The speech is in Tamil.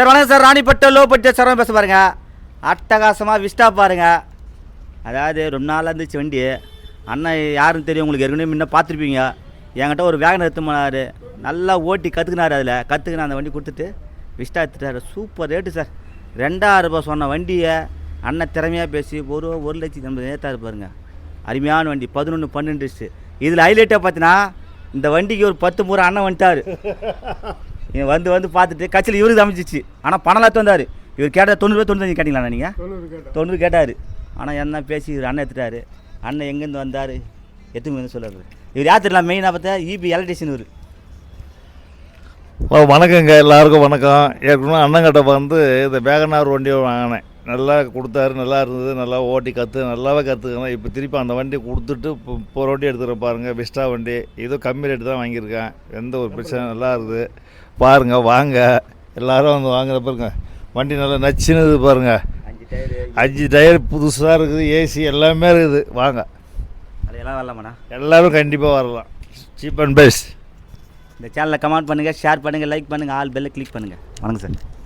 சார் வணக்கம் சார். ராணிப்பட்ட லோ பட்ஜெட் சார் பேச பாருங்க. அட்டகாசமாக விஸ்டா பாருங்க. அதாவது ரொம்ப நாளாக இருந்துச்சு வண்டி. அண்ணன் யாருன்னு தெரியும் உங்களுக்கு ஏற்கனவே முன்ன பார்த்துருப்பீங்க. என்கிட்ட ஒரு வேகன் எடுத்துமானார் நல்லா ஓட்டி கற்றுக்கினார் அதில். கற்றுக்கின அந்த வண்டி கொடுத்துட்டு விஸ்டா எடுத்துட்டார். Super rate sir. ரெண்டாயிரம் ரூபாய் சொன்ன வண்டியை அண்ணன் திறமையாக பேசி ஒரு ஒரு லட்சத்தி ஐம்பது ஏற்றாரு பாருங்க. அருமையான வண்டி. பதினொன்று பன்னெண்டு இதில் ஹைலைட்டாக பார்த்தீங்கன்னா இந்த வண்டிக்கு ஒரு பத்து முறை அண்ணன் வந்துட்டார். இவன் வந்து வந்து பார்த்துட்டு கட்சியில் இவருக்கு அமைச்சிச்சு ஆனால் பணம் வந்தார். இவர் கேட்டால் தொண்ணூறு தொண்ணூத்தஞ்சு கேட்டிங்களா நீங்கள் தொண்ணூறு கேட்டார். ஆனால் என்ன பேசி இவர் அண்ணன் எடுத்துட்டாரு. அண்ணன் எங்கேருந்து வந்தார்? எத்தனை வந்து சொல்லுவார் இவர் யார் தெரியல மெயினாக பார்த்தா? இபி எலக்ட்ரிஷியன் இவர். ஓ வணக்கங்க. எல்லாருக்கும் வணக்கம். ஏற்கனவே அண்ணங்கிட்ட வந்து இந்த வேகனார் வண்டியை வாங்கினேன். நல்லா கொடுத்தாரு நல்லா இருந்தது நல்லா ஓட்டி கற்று நல்லாவே கற்றுக்கணும் இப்போ திருப்பி அந்த வண்டி கொடுத்துட்டு இப்போ ஒரு வண்டி எடுத்துகிற பாருங்கள் பெஸ்ட்டாக வண்டி. ஏதோ கம்மி ரேட்டு தான் வாங்கியிருக்கேன். எந்த ஒரு பிரச்சனை நல்லா இருக்குது. பாருங்கள் வாங்க. எல்லாரும் வந்து வாங்குற பாருங்க. வண்டி நல்லா நச்சுனுது பாருங்கள் அஞ்சு டயரு அஞ்சு டயர் புதுசாக இருக்குது ஏசி எல்லாமே இருக்குது. வாங்க. அதையெல்லாம் வரலாமாண்ணா? எல்லோரும் கண்டிப்பாக வரலாம். சீப் அண்ட் பெஸ்ட் இந்த சேனலை கமெண்ட் பண்ணுங்கள் ஷேர் பண்ணுங்கள் லைக் பண்ணுங்கள் ஆல் பெல்லை கிளிக் பண்ணுங்கள் வணக்கம் சார்